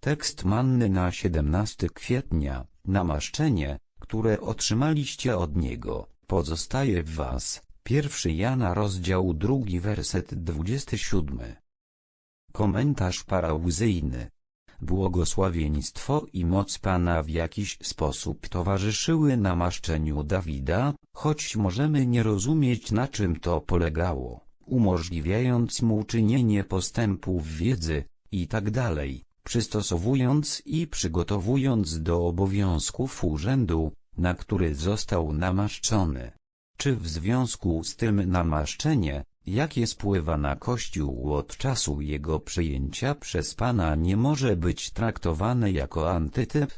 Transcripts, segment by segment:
Tekst manny na 17 kwietnia, namaszczenie, które otrzymaliście od Niego, pozostaje w was. 1 Jana rozdział 2 werset 27. Komentarz parauzyjny. Błogosławieństwo i moc Pana w jakiś sposób towarzyszyły namaszczeniu Dawida, choć możemy nie rozumieć na czym to polegało, umożliwiając mu czynienie postępów wiedzy, i tak dalej, przystosowując i przygotowując do obowiązków urzędu, na który został namaszczony. Czy w związku z tym namaszczenie, jakie spływa na Kościół od czasu jego przyjęcia przez Pana nie może być traktowane jako antytyp?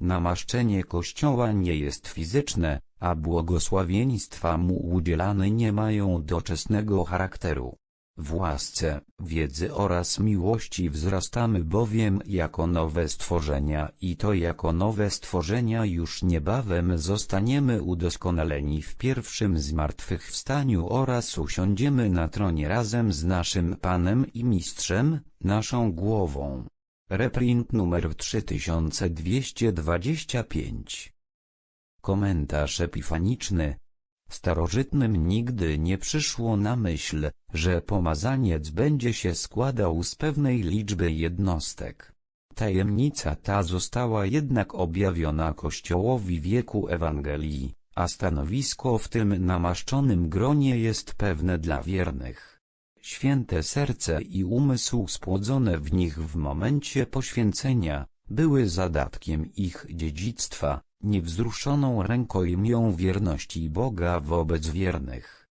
Namaszczenie Kościoła nie jest fizyczne, a błogosławieństwa mu udzielane nie mają doczesnego charakteru. W łasce, wiedzy oraz miłości wzrastamy bowiem jako nowe stworzenia i to jako nowe stworzenia już niebawem zostaniemy udoskonaleni w pierwszym zmartwychwstaniu oraz usiądziemy na tronie razem z naszym Panem i Mistrzem, naszą głową. Reprint numer 3225 Komentarz epifaniczny Starożytnym nigdy nie przyszło na myśl, że pomazaniec będzie się składał z pewnej liczby jednostek. Tajemnica ta została jednak objawiona Kościołowi wieku Ewangelii, a stanowisko w tym namaszczonym gronie jest pewne dla wiernych. Święte serce i umysł spłodzone w nich w momencie poświęcenia, były zadatkiem ich dziedzictwa, niewzruszoną rękojmią wierności Boga wobec wiernych.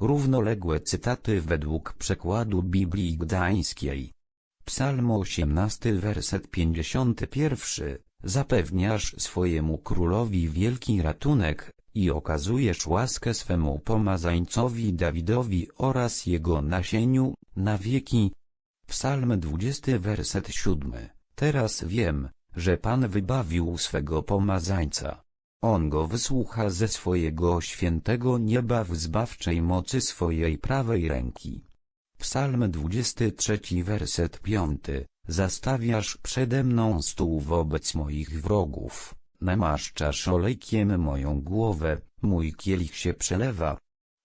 Równoległe cytaty według przekładu Biblii Gdańskiej. Psalm 18 werset 51 Zapewniasz swojemu królowi wielki ratunek i okazujesz łaskę swemu pomazańcowi Dawidowi oraz jego nasieniu, na wieki. Psalm 20 werset 7 Teraz wiem, że Pan wybawił swego pomazańca. On go wysłucha ze swojego świętego nieba w zbawczej mocy swojej prawej ręki. Psalm 23 werset 5 Zastawiasz przede mną stół wobec moich wrogów, namaszczasz olejkiem moją głowę, mój kielich się przelewa.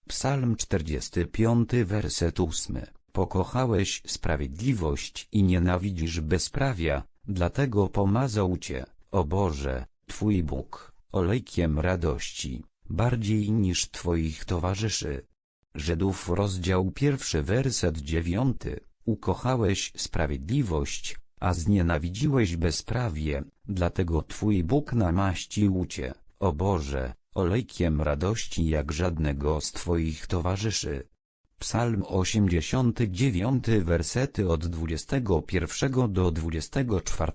Psalm 45 werset 8 Pokochałeś sprawiedliwość i nienawidzisz bezprawia, Dlatego pomazał Cię, o Boże, Twój Bóg, olejkiem radości, bardziej niż Twoich towarzyszy. Żydów rozdział pierwszy werset dziewiąty, ukochałeś sprawiedliwość, a znienawidziłeś bezprawie, dlatego Twój Bóg namaścił Cię, o Boże, olejkiem radości jak żadnego z Twoich towarzyszy. Psalm 89 wersety od 21 do 24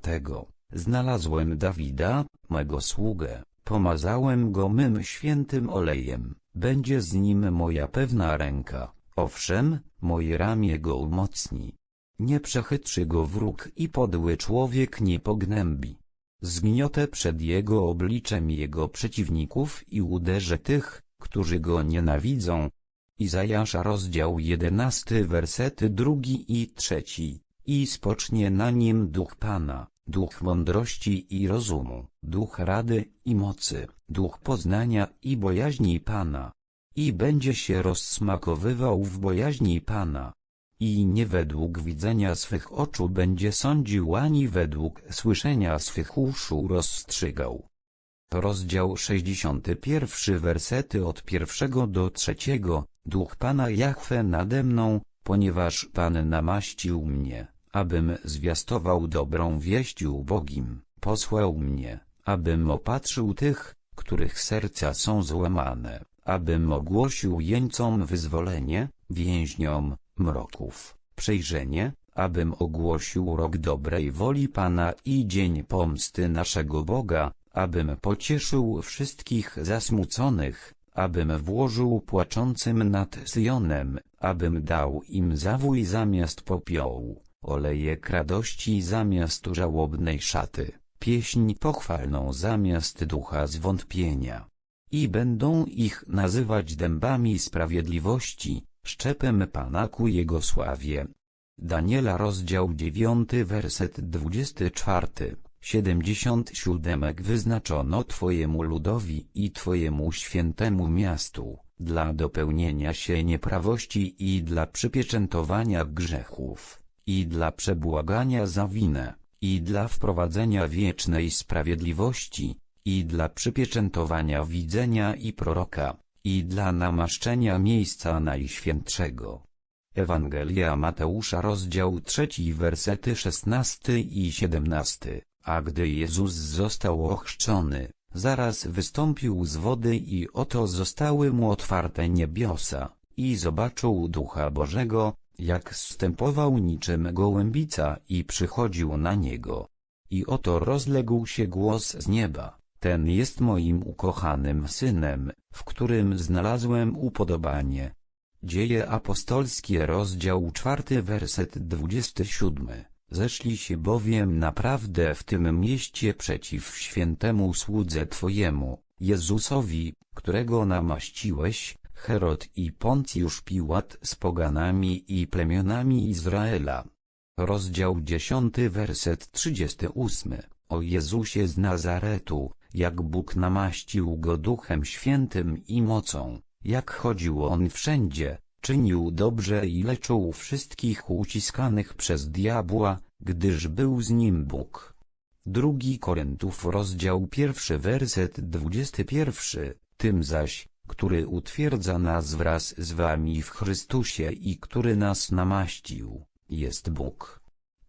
Znalazłem Dawida, mego sługę, pomazałem go mym świętym olejem, będzie z nim moja pewna ręka, owszem, moje ramię go umocni. Nie przechytrzy go wróg i podły człowiek nie pognębi. Zgniotę przed jego obliczem jego przeciwników i uderzę tych, którzy go nienawidzą, Izajasza rozdział 11 wersety drugi i trzeci. I spocznie na nim duch Pana, duch mądrości i rozumu, duch rady i mocy, duch poznania i bojaźni Pana. I będzie się rozsmakowywał w bojaźni Pana. I nie według widzenia swych oczu będzie sądził ani według słyszenia swych uszu rozstrzygał. Rozdział 61 wersety od pierwszego do trzeciego, Duch Pana Jahwe nade mną, ponieważ Pan namaścił mnie, abym zwiastował dobrą wieść ubogim, posłał mnie, abym opatrzył tych, których serca są złamane, abym ogłosił jeńcom wyzwolenie, więźniom, mroków, przejrzenie, abym ogłosił rok dobrej woli Pana i dzień pomsty naszego Boga, abym pocieszył wszystkich zasmuconych, abym włożył płaczącym nad Syjonem, abym dał im zawój zamiast popiołu, olejek radości zamiast żałobnej szaty, pieśń pochwalną zamiast ducha zwątpienia. I będą ich nazywać dębami sprawiedliwości, szczepem Pana ku Jego sławie. Daniela rozdział 9 werset 24, 77 Wyznaczono Twojemu ludowi i Twojemu świętemu miastu, dla dopełnienia się nieprawości i dla przypieczętowania grzechów, i dla przebłagania za winę, i dla wprowadzenia wiecznej sprawiedliwości, i dla przypieczętowania widzenia i proroka, i dla namaszczenia miejsca najświętszego. Ewangelia Mateusza rozdział 3 wersety 16 i 17 A gdy Jezus został ochrzczony, zaraz wystąpił z wody i oto zostały mu otwarte niebiosa, i zobaczył Ducha Bożego, jak zstępował niczym gołębica i przychodził na niego. I oto rozległ się głos z nieba. Ten jest moim ukochanym synem, w którym znalazłem upodobanie. Dzieje apostolskie rozdział 4 werset 27 Zeszli się bowiem naprawdę w tym mieście przeciw świętemu słudze Twojemu, Jezusowi, którego namaściłeś, Herod i Poncjusz Piłat z poganami i plemionami Izraela. Rozdział 10 werset 38 O Jezusie z Nazaretu, jak Bóg namaścił go Duchem Świętym i mocą, jak chodził on wszędzie, czynił dobrze i leczył wszystkich uciskanych przez diabła, gdyż był z nim Bóg. Drugi Koryntów rozdział pierwszy werset 21, tym zaś, który utwierdza nas wraz z wami w Chrystusie i który nas namaścił, jest Bóg.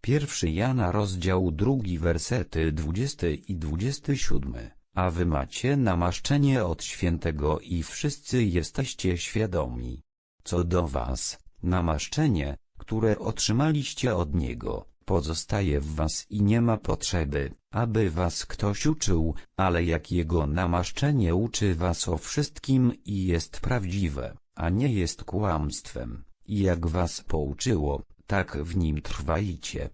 Pierwszy Jana rozdział drugi wersety 20 i 27, a wy macie namaszczenie od świętego i wszyscy jesteście świadomi. Co do was, namaszczenie, które otrzymaliście od Niego, pozostaje w was i nie ma potrzeby, aby was ktoś uczył, ale jak Jego namaszczenie uczy was o wszystkim i jest prawdziwe, a nie jest kłamstwem, i jak was pouczyło, tak w nim trwajcie.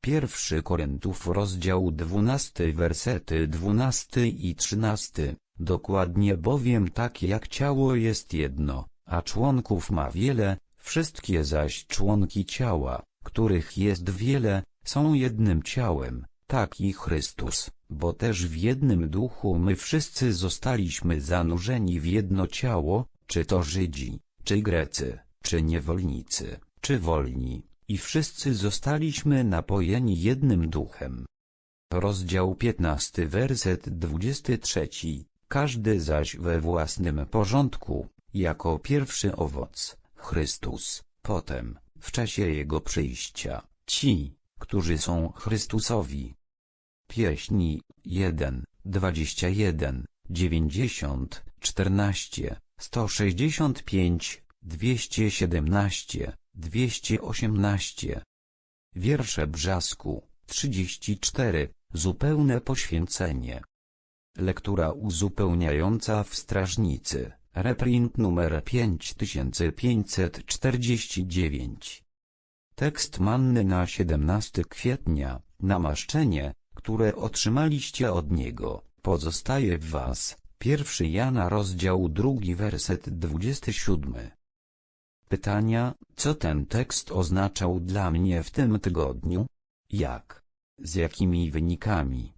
Pierwszy Koryntów rozdział 12 wersety 12 i 13, dokładnie bowiem tak jak ciało jest jedno, a członków ma wiele, wszystkie zaś członki ciała, których jest wiele, są jednym ciałem, tak i Chrystus, bo też w jednym duchu my wszyscy zostaliśmy zanurzeni w jedno ciało, czy to Żydzi, czy Grecy, czy niewolnicy, czy wolni, i wszyscy zostaliśmy napojeni jednym duchem. Rozdział 15 werset 23 Każdy zaś we własnym porządku, jako pierwszy owoc, Chrystus, potem, w czasie Jego przyjścia, ci, którzy są Chrystusowi. Pieśni 1, 21, 90, 14, 165, 217, 218. Wiersze Brzasku, 34, zupełne poświęcenie. Lektura uzupełniająca w Strażnicy, reprint numer 5549. Tekst manny na 17 kwietnia, namaszczenie, które otrzymaliście od Niego, pozostaje w was. 1 Jana rozdział 2 werset 27. Pytania, co ten tekst oznaczał dla mnie w tym tygodniu? Jak? Z jakimi wynikami?